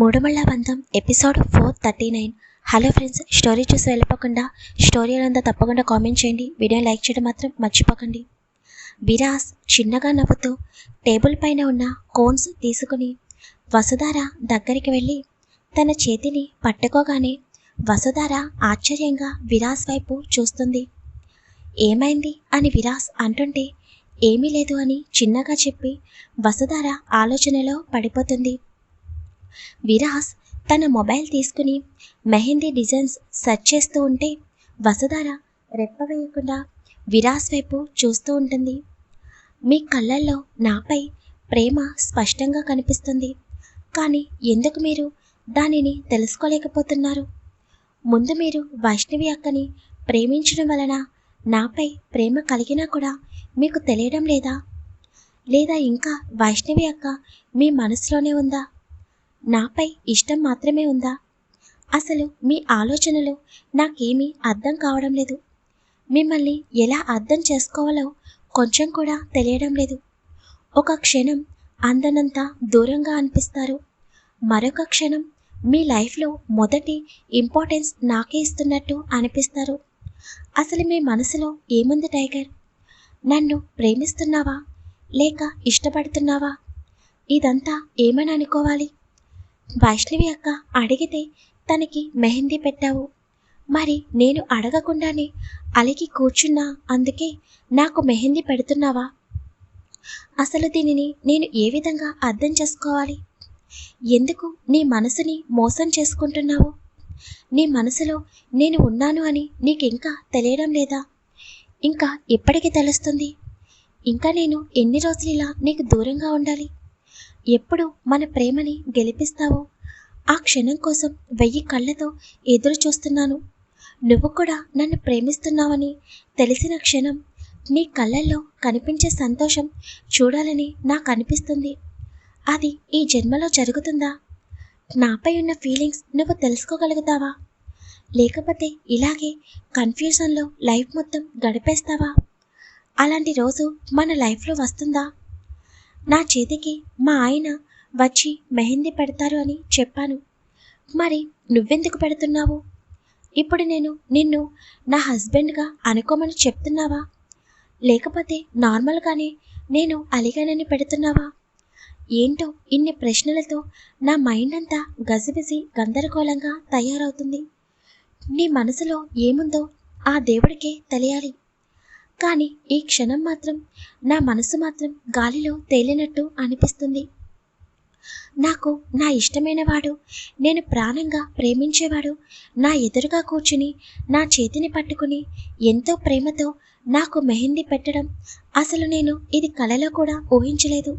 మూడుమళ్ళ బంధం episode four thirty nine. Hello friends story చూసి వెళ్ళిపోకుండా స్టోరీ అంతా తప్పకుండా కామెంట్ చేయండి. వీడియో లైక్ చేయడం మాత్రం మర్చిపోకండి. విరాస్ చిన్నగా నవ్వుతూ టేబుల్ పైన ఉన్న కోన్స్ తీసుకుని వసుధార దగ్గరికి వెళ్ళి తన చేతిని పట్టుకోగానే వసుధార ఆశ్చర్యంగా విరాస్ వైపు చూస్తుంది. ఏమైంది అని విరాస్ అంటుంటే ఏమీ లేదు అని చిన్నగా చెప్పి వసుధార ఆలోచనలో పడిపోతుంది. విరాస్ తన మొబైల్ తీసుకుని మెహందీ డిజైన్స్ సెర్చ్ చేస్తూ ఉంటే వసుధార రెప్ప వేయకుండా విరాస్ వైపు చూస్తూ ఉంటుంది. మీ కళ్ళల్లో నాపై ప్రేమ స్పష్టంగా కనిపిస్తుంది. కానీ ఎందుకు మీరు దానిని తెలుసుకోలేకపోతున్నారు? ముందు మీరు వైష్ణవి అక్కని ప్రేమించడం వలన నాపై ప్రేమ కలిగినా కూడా మీకు తెలియడం లేదా? లేదా ఇంకా వైష్ణవి అక్క మీ మనసులోనే ఉందా? నాపై ఇష్టం మాత్రమే ఉందా? అసలు మీ ఆలోచనలు నాకేమీ అర్థం కావడం లేదు. మిమ్మల్ని ఎలా అర్థం చేసుకోవాలో కొంచెం కూడా తెలియడం లేదు. ఒక క్షణం అందనంత దూరంగా అనిపిస్తారు. మరొక క్షణం మీ లైఫ్లో మొదటి ఇంపార్టెన్స్ నాకే ఇస్తున్నట్టు అనిపిస్తారు. అసలు మీ మనసులో ఏముంది టైగర్? నన్ను ప్రేమిస్తున్నావా? లేక ఇష్టపడుతున్నావా? ఇదంతా ఏమని అనుకోవాలి? వైష్ణవి అక్క అడిగితే తనకి మెహందీ పెట్టావు. మరి నేను అడగకుండానే అలికి కూర్చున్నా అందుకే నాకు మెహందీ పెడుతున్నావా? అసలు దీనిని నేను ఏ విధంగా అర్థం చేసుకోవాలి? ఎందుకు నీ మనసుని మోసం చేసుకుంటున్నావు? నీ మనసులో నేను ఉన్నాను అని నీకింకా తెలియడం లేదా? ఇంకా ఎప్పటికి తెలుస్తుంది? ఇంకా నేను ఎన్ని రోజులు ఇలా నీకు దూరంగా ఉండాలి? ఎప్పుడు మన ప్రేమని గెలిపిస్తావో? ఆ క్షణం కోసం వెయ్యి కళ్ళతో ఎదురు చూస్తున్నాను. నువ్వు కూడా నన్ను ప్రేమిస్తున్నావని తెలిసిన క్షణం నీ కళ్ళల్లో కనిపించే సంతోషం చూడాలని నాకు అనిపిస్తుంది అది ఈ జన్మలో జరుగుతుందా? నాపై ఉన్న ఫీలింగ్స్ నువ్వు తెలుసుకోగలుగుతావా? లేకపోతే ఇలాగే కన్ఫ్యూజన్లో లైఫ్ మొత్తం గడిపేస్తావా? అలాంటి రోజు మన లైఫ్లో వస్తుందా? నా చేతికి మా ఆయన వచ్చి మెహందీ పెడతారు అని చెప్పాను. మరి నువ్వెందుకు పెడుతున్నావు? ఇప్పుడు నేను నిన్ను నా హస్బెండ్గా అనుకోమని చెప్తున్నావా? లేకపోతే నార్మల్గానే నేను అలిగానని పెడుతున్నావా? ఏంటో ఇన్ని ప్రశ్నలతో నా మైండ్ అంతా గజిబిజి గందరగోళంగా తయారవుతుంది. నీ మనసులో ఏముందో ఆ దేవుడికే తెలియాలి. కానీ ఈ క్షణం మాత్రం నా మనసు మాత్రం గాలిలో తేలినట్టు అనిపిస్తుంది. నాకు నా ఇష్టమైన వాడు నేను ప్రాణంగా ప్రేమించేవాడు నా ఎదురుగా కూర్చుని నా చేతిని పట్టుకుని ఎంతో ప్రేమతో నాకు మెహందీ పెట్టడం అసలు నేను ఇది కలలో కూడా ఊహించలేదు.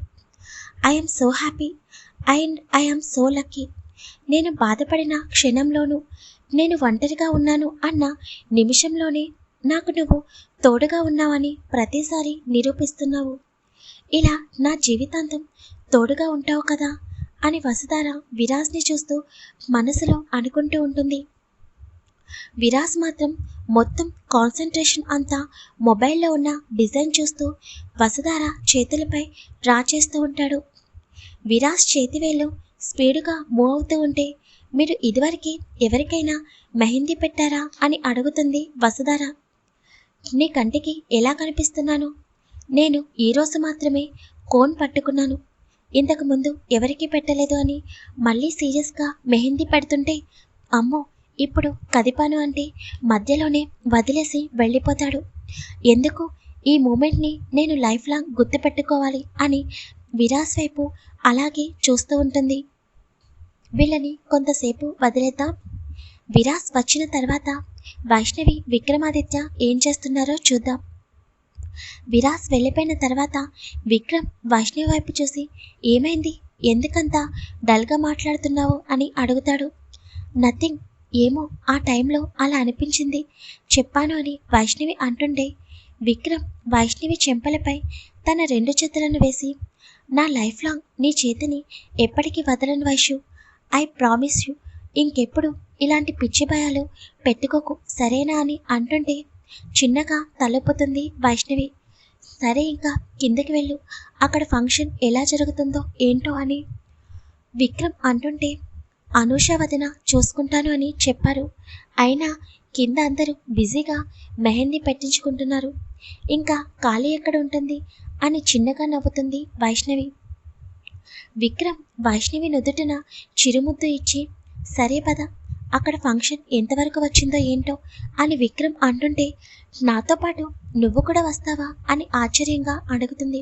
I'm so happy and I'm so lucky నేను బాధపడిన క్షణంలోనూ నేను ఒంటరిగా ఉన్నాను అన్న నిమిషంలోనే నాకు నువ్వు తోడుగా ఉన్నావని ప్రతిసారి నిరూపిస్తున్నావు. ఇలా నా జీవితాంతం తోడుగా ఉంటావు కదా అని వసుధార విరాజ్ని చూస్తూ మనసులో అనుకుంటూ ఉంటుంది. విరాజ్ మాత్రం మొత్తం కాన్సన్ట్రేషన్ అంతా మొబైల్లో ఉన్న డిజైన్ చూస్తూ వసుధార చేతులపై డ్రా చేస్తూ ఉంటాడు. విరాజ్ చేతివేళ్ళు స్పీడుగా మూవ్ అవుతూ ఉంటే మీరు ఇదివరకే ఎవరికైనా మెహందీ పెట్టారా అని అడుగుతుంది వసుధార. నీ కంటికి ఎలా కనిపిస్తున్నాను? నేను ఈరోజు మాత్రమే కోన్ పట్టుకున్నాను. ఇంతకు ముందు ఎవరికి పెట్టలేదు అని మళ్ళీ సీరియస్గా మెహందీ పెడుతుంటే అమ్మో ఇప్పుడు కదిపాను అంటే మధ్యలోనే వదిలేసి వెళ్ళిపోతాడు. ఎందుకు ఈ మూమెంట్ని నేను లైఫ్ లాంగ్ గుర్తుపెట్టుకోవాలి అని విరాస్ వైపు అలాగే చూస్తూ ఉంటుంది. వీళ్ళని కొంతసేపు వదిలేద్దాం. విరాస్ వచ్చిన తర్వాత వైష్ణవి విక్రమాదిత్య ఏం చేస్తున్నారో చూద్దాం. విరాస్ వెళ్ళిపోయిన తర్వాత విక్రమ్ వైష్ణవి వైపు చూసి ఏమైంది? ఎందుకంత డల్గా మాట్లాడుతున్నావు? అని అడుగుతాడు. నథింగ్. ఏమో ఆ టైంలో అలా అనిపించింది. చెప్పాను అని వైష్ణవి అంటుండే. విక్రమ్ వైష్ణవి చెంపలపై తన రెండు చేతులను వేసి నా లైఫ్ లాంగ్ నీ చేతిని ఎప్పటికీ వదలను వైషు. I promise you. ఇంకెప్పుడు ఇలాంటి పిచ్చి భయాలు పెట్టుకోకు సరేనా అని అంటుంటే చిన్నగా తలొప్పుతుంది వైష్ణవి. సరే ఇంకా కిందకి వెళ్ళు అక్కడ ఫంక్షన్ ఎలా జరుగుతుందో ఏంటో అని. విక్రమ్ అంటుంటే అనూష వదిన చూసుకుంటాను అని చెప్పారు. అయినా కింద అందరూ బిజీగా మెహందీ పెట్టించుకుంటున్నారు. ఇంకా ఖాళీ ఎక్కడ ఉంటుంది అని చిన్నగా నవ్వుతుంది వైష్ణవి. విక్రమ్ వైష్ణవి నుదుటిన చిరుముద్దు ఇచ్చి సరే పద అక్కడ ఫంక్షన్ ఎంతవరకు వచ్చిందో ఏంటో అని విక్రమ్ అంటుంటే నాతో పాటు నువ్వు కూడా వస్తావా? అని ఆశ్చర్యంగా అడుగుతుంది.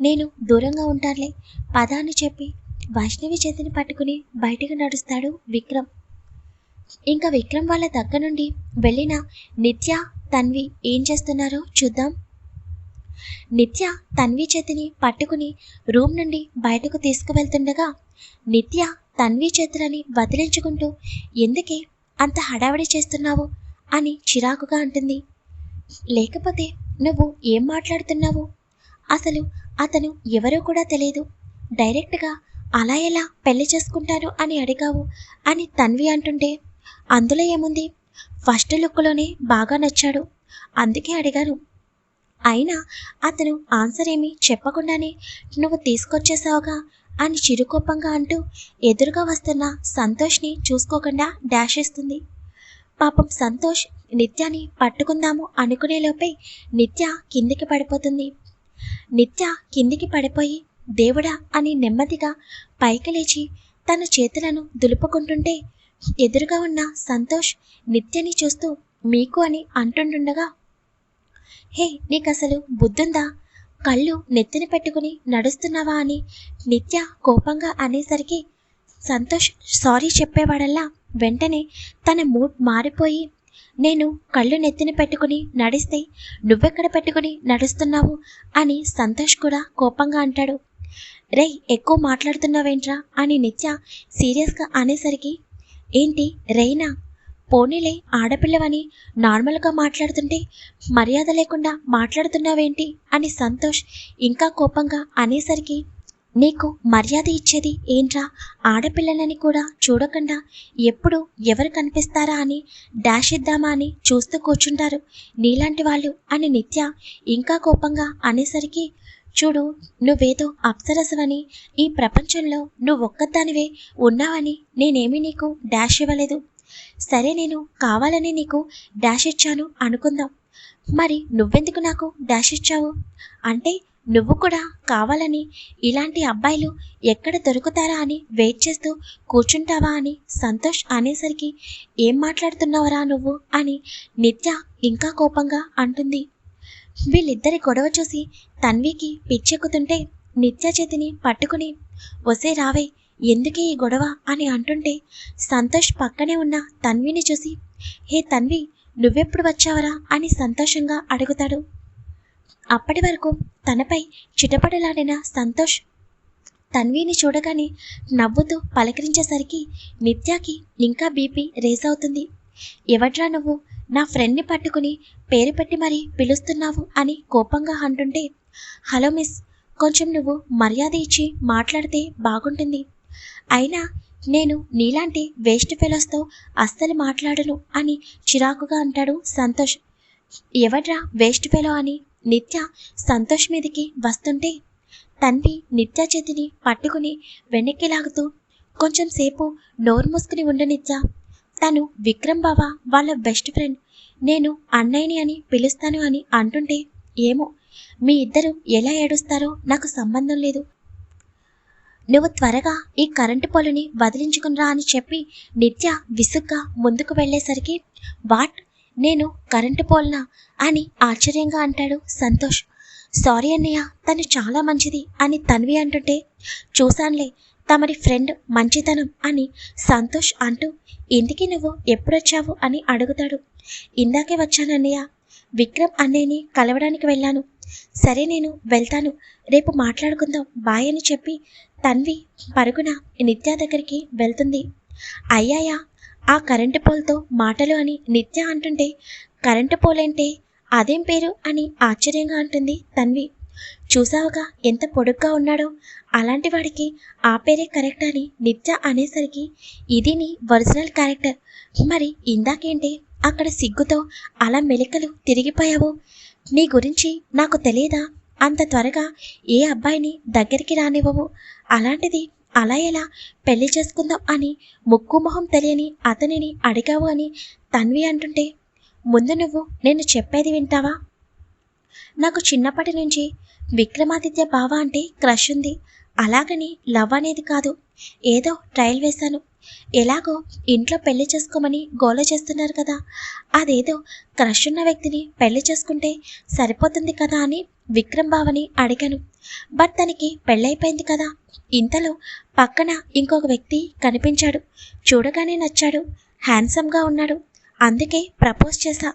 నేను దూరంగా ఉంటానులే పదాన్ని చెప్పి వైష్ణవి చేతిని పట్టుకుని బయటకు నడుస్తాడు విక్రమ్. ఇంకా విక్రమ్ వాళ్ళ దగ్గర నుండి వెళ్ళిన నిత్య తన్వి ఏం చేస్తున్నారో చూద్దాం. నిత్య తన్వి చేతిని పట్టుకుని రూమ్ నుండి బయటకు తీసుకువెళ్తుండగా నిత్య తన్వి చేతులని వదిలించుకుంటూ ఎందుకే అంత హడావిడి చేస్తున్నావు? అని చిరాకుగా అంటుంది. లేకపోతే నువ్వు ఏం మాట్లాడుతున్నావు? అసలు అతను ఎవరో కూడా తెలియదు. డైరెక్ట్గా అలా ఎలా పెళ్ళి చేసుకుంటాను అని అడిగావు? అని తన్వి అంటుంటే అందులో ఏముంది? ఫస్ట్ లుక్లోనే బాగా నచ్చాడు. అందుకే అడిగాను. అయినా అతను ఆన్సర్ ఏమీ చెప్పకుండానే నువ్వు తీసుకొచ్చేసావుగా అని చిరుకోపంగా అంటూ ఎదురుగా వస్తున్న సంతోష్ని చూసుకోకుండా డాష్ ఇస్తుంది పాపం సంతోష్ నిత్యాని పట్టుకుందాము అనుకునేలోపే నిత్య కిందికి పడిపోతుంది. నిత్య కిందికి పడిపోయి దేవుడా అని నెమ్మదిగా పైకి లేచి తన చేతులను దులుపుకుంటుంటే ఎదురుగా ఉన్న సంతోష్ నిత్యని చూస్తూ మీకు అని అంటుండగా హే నీకసలు బుద్ధుందా? కళ్ళు నెత్తిన పెట్టుకుని నడుస్తున్నావా అని నిత్య కోపంగా అనేసరికి సంతోష్ సారీ చెప్పేవాడల్లా వెంటనే తన మూడ్ మారిపోయి నేను కళ్ళు నెత్తిన పెట్టుకుని నడిస్తే నువ్వెక్కడ పెట్టుకుని నడుస్తున్నావు అని సంతోష్ కూడా కోపంగా అంటాడు. రేయ్ ఎక్కువ మాట్లాడుతున్నావేంట్రా అని నిత్య సీరియస్గా అనేసరికి ఏంటి రైనా? పోనీలే ఆడపిల్లవని నార్మల్గా మాట్లాడుతుంటే మర్యాద లేకుండా మాట్లాడుతున్నావేంటి? అని సంతోష్ ఇంకా కోపంగా అనేసరికి నీకు మర్యాద ఇచ్చేది ఏంట్రా? ఆడపిల్లలని కూడా చూడకుండా ఎప్పుడు ఎవరు కనిపిస్తారా అని డాష్ ఇద్దామా అని చూస్తూ కూర్చుంటారు నీలాంటి వాళ్ళు అని నిత్య ఇంకా కోపంగా అనేసరికి చూడు నువ్వేదో అప్సరసవని ఈ ప్రపంచంలో నువ్వొక్కదానివే ఉన్నావని నేనేమీ నీకు డాష్ ఇవ్వలేదు. సరే నేను కావాలని నీకు డాష్ ఇచ్చాను అనుకుందాం. మరి నువ్వెందుకు నాకు డాష్ ఇచ్చావు? అంటే నువ్వు కూడా కావాలని ఇలాంటి అబ్బాయిలు ఎక్కడ దొరుకుతారా అని వెయిట్ చేస్తూ కూర్చుంటావా అని సంతోష్ అనేసరికి ఏం మాట్లాడుతున్నావురా నువ్వు? అని నిత్య ఇంకా కోపంగా అంటుంది. వీళ్ళిద్దరి గొడవ చూసి తన్వికి పిచ్చెక్కుతుంటే నిత్య చేతిని పట్టుకుని వసే రావే ఎందుకే ఈ గొడవ అని అంటుంటే సంతోష్ పక్కనే ఉన్న తన్విని చూసి హే తన్వి నువ్వెప్పుడు వచ్చావరా? అని సంతోషంగా అడుగుతాడు. అప్పటి వరకు తనపై చిటపటలాడిన సంతోష్ తన్విని చూడగానే నవ్వుతూ పలకరించేసరికి నిత్యాకి ఇంకా బీపీ రేజ్ అవుతుంది. ఎవడ్రా నువ్వు? నా ఫ్రెండ్ని పట్టుకుని పేరు పెట్టి మరీ పిలుస్తున్నావు అని కోపంగా అంటుంటే హలో మిస్ కొంచెం నువ్వు మర్యాద ఇచ్చి మాట్లాడితే బాగుంటుంది. అయినా నేను నీలాంటి వేస్ట్ ఫెలోస్తో అస్సలు మాట్లాడను అని చిరాకుగా అంటాడు సంతోష్. ఎవడ్రా వేస్ట్ ఫెలో అని నిత్య సంతోష్ మీదకి వస్తుంటే తండ్రి నిత్య చేతిని పట్టుకుని వెనక్కి లాగుతూ కొంచెం సేపు నోరు మూసుకుని ఉండు నిత్య. తను విక్రమ్ బావ వాళ్ళ బెస్ట్ ఫ్రెండ్. నేను అన్నయ్యని అని పిలుస్తాను అని అంటుంటే ఏమో మీ ఇద్దరు ఎలా ఏడుస్తారో నాకు సంబంధం లేదు. నువ్వు త్వరగా ఈ కరెంటు పొలుని వదిలించుకునిరా అని చెప్పి నిత్య విసుగ్గా ముందుకు వెళ్ళేసరికి వాట్? నేను కరెంటు పోల్నా? అని ఆశ్చర్యంగా అంటాడు సంతోష్. సారీ అన్నయ్య తను చాలా మంచిది అని తన్వి అంటుంటే చూశానులే తమరి ఫ్రెండ్ మంచితనం అని సంతోష్ అంటూ ఇంటికి నువ్వు ఎప్పుడొచ్చావు? అని అడుగుతాడు. ఇందాకే వచ్చానన్నయ్య విక్రమ్ అన్నయ్యని కలవడానికి వెళ్ళాను. సరే నేను వెళ్తాను. రేపు మాట్లాడుకుందాం. బాయ్ అని చెప్పి తన్వి పరుగున నిత్య దగ్గరికి వెళ్తుంది. అయ్యాయా ఆ కరెంటు పోల్తో మాటలు అని నిత్య అంటుంటే కరెంటు పోలేంటే అదేం పేరు అని ఆశ్చర్యంగా అంటుంది తన్వి. చూసావుగా ఎంత పొడుగ్గా ఉన్నాడో అలాంటి వాడికి ఆ పేరే కరెక్ట్ అని నిత్య అనేసరికి ఇది నీ ఒరిజినల్ క్యారెక్టర్. మరి ఇందాకేంటి అక్కడ సిగ్గుతో అలా మెలికలు తిరిగిపోయావు? నీ గురించి నాకు తెలియదా అంత త్వరగా ఏ అబ్బాయిని దగ్గరికి రానివ్వవు? అలాంటిది అలా ఎలా? పెళ్ళి చేసుకుందాం అని ముక్కు మొహం తెలియని అతనిని అడిగావు అని తన్వి అంటుంటే ముందు నువ్వు నేను చెప్పేది వింటావా? నాకు చిన్నప్పటి నుంచి విక్రమాదిత్య బావ అంటే క్రష్ ఉంది. అలాగని లవ్ అనేది కాదు. ఏదో ట్రయల్ వేశాను. ఎలాగో ఇంట్లో పెళ్ళి చేసుకోమని గోల చేస్తున్నారు కదా. అదేదో క్రష్ ఉన్న వ్యక్తిని పెళ్ళి చేసుకుంటే సరిపోతుంది కదా అని విక్రమ్ బావని అడిగాను. బట్ తనకి పెళ్ళైపోయింది కదా. ఇంతలో పక్కన ఇంకొక వ్యక్తి కనిపించాడు. చూడగానే నచ్చాడు. హ్యాండ్సమ్గా ఉన్నాడు. అందుకే ప్రపోజ్ చేశా.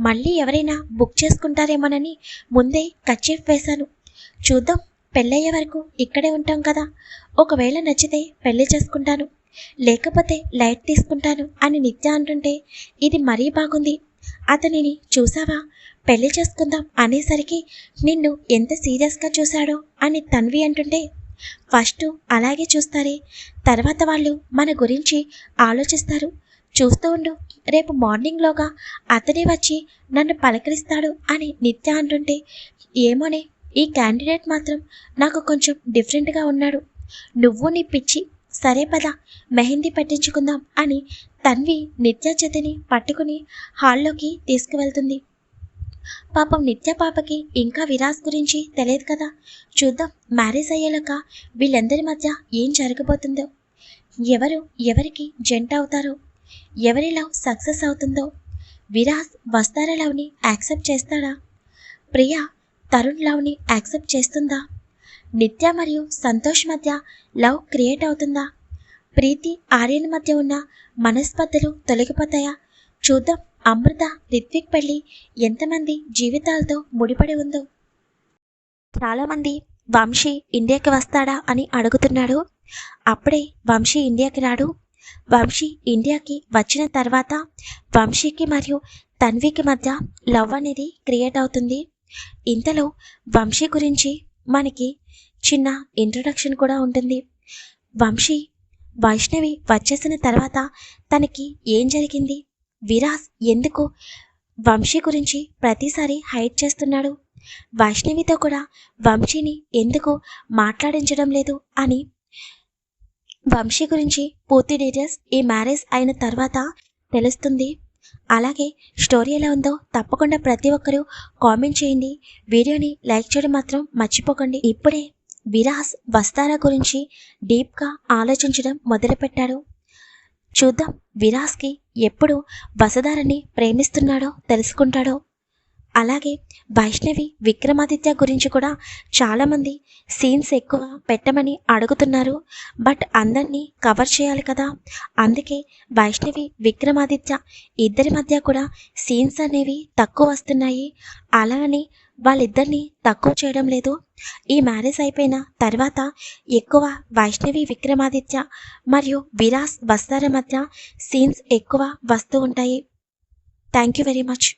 మళ్ళీ ఎవరైనా బుక్ చేసుకుంటారేమోనని ముందే కచ్చీఫ్ వేశాను. చూద్దాం. పెళ్ళయ్యే వరకు ఇక్కడే ఉంటాం కదా. ఒకవేళ నచ్చితే పెళ్ళి చేసుకుంటాను. లేకపోతే లైట్ తీసుకుంటాను అని నిత్య అంటుంటే ఇది మరీ బాగుంది. అతనిని చూసావా? పెళ్ళి చేసుకుందాం అనేసరికి నిన్ను ఎంత సీరియస్గా చూశాడో అని తన్వి అంటుంటే ఫస్ట్ అలాగే చూస్తారే. తర్వాత వాళ్ళు మన గురించి ఆలోచిస్తారు. చూస్తూ ఉండు. రేపు మార్నింగ్లోగా అతనే వచ్చి నన్ను పలకరిస్తాడు అని నిత్య అంటుంటే ఏమోనే. ఈ క్యాండిడేట్ మాత్రం నాకు కొంచెం డిఫరెంట్గా ఉన్నాడు. నువ్వు నీ పిచ్చి సరే పదా మెహందీ పట్టించుకుందాం అని తన్వి నిత్య చేతిని పట్టుకుని హాల్లోకి తీసుకువెళ్తుంది. పాపం నిత్య పాపకి ఇంకా విరాస్ గురించి తెలియదు కదా. చూద్దాం మ్యారేజ్ అయ్యేలాక వీళ్ళందరి మధ్య ఏం జరగబోతుందో. ఎవరు ఎవరికి జంట అవుతారో ఎవరి లవ్ సక్సెస్ అవుతుందో. విరాస్ వస్తారా లవ్ని యాక్సెప్ట్ చేస్తాడా? ప్రియా తరుణ్ లవ్ని యాక్సెప్ట్ చేస్తుందా? నిత్య మరియు సంతోష్ మధ్య లవ్ క్రియేట్ అవుతుందా? ప్రీతి ఆర్యన్ మధ్య ఉన్న మనస్పర్ధలు తొలగిపోతాయా? చూద్దాం. అమృత రిత్విక్ పెళ్ళి ఎంతమంది జీవితాలతో ముడిపడి ఉందో. చాలామంది వంశీ ఇండియాకి వస్తాడా అని అడుగుతున్నాడు. అప్పుడే వంశీ ఇండియాకి రాడు. వంశీ ఇండియాకి వచ్చిన తర్వాత వంశీకి మరియు తన్వికి మధ్య లవ్ అనేది క్రియేట్ అవుతుంది. ఇంతలో వంశీ గురించి మనకి చిన్న ఇంట్రొడక్షన్ కూడా ఉంటుంది. వంశీ వైష్ణవి వచ్చేసిన తర్వాత తనకి ఏం జరిగింది? విరాస్ ఎందుకు వంశీ గురించి ప్రతిసారి హైట్ చేస్తున్నాడు? వైష్ణవితో కూడా వంశీని ఎందుకు మాట్లాడించడం లేదు అని వంశీ గురించి పూర్తి డీటెయిల్స్ ఈ మ్యారేజ్ అయిన తర్వాత తెలుస్తుంది. అలాగే స్టోరీ ఎలా ఉందో తప్పకుండా ప్రతి ఒక్కరూ కామెంట్ చేయండి. వీడియోని లైక్ చేయడం మాత్రం మర్చిపోకండి. ఇప్పుడే విరాస్ వస్తారా గురించి డీప్గా ఆలోచించడం మొదలుపెట్టాడు. చూద్దాం విరాస్కి ఎప్పుడు వసదారని ప్రేమిస్తున్నాడో తెలుసుకుంటాడో. అలాగే వైష్ణవి విక్రమాదిత్య గురించి కూడా చాలామంది సీన్స్ ఎక్కువ పెట్టమని అడుగుతున్నారు. బట్ అందరినీ కవర్ చేయాలి కదా. అందుకే వైష్ణవి విక్రమాదిత్య ఇద్దరి మధ్య కూడా సీన్స్ అనేవి తక్కువ వస్తున్నాయి. అలా అని వాళ్ళిద్దరిని తక్కువ చేయడం లేదు. ఈ మ్యారేజ్ అయిపోయిన తర్వాత ఎక్కువ వైష్ణవి విక్రమాదిత్య మరియు విరాస్ వస్తార మధ్య సీన్స్ ఎక్కువ వస్తూ ఉంటాయి. Thank you very much.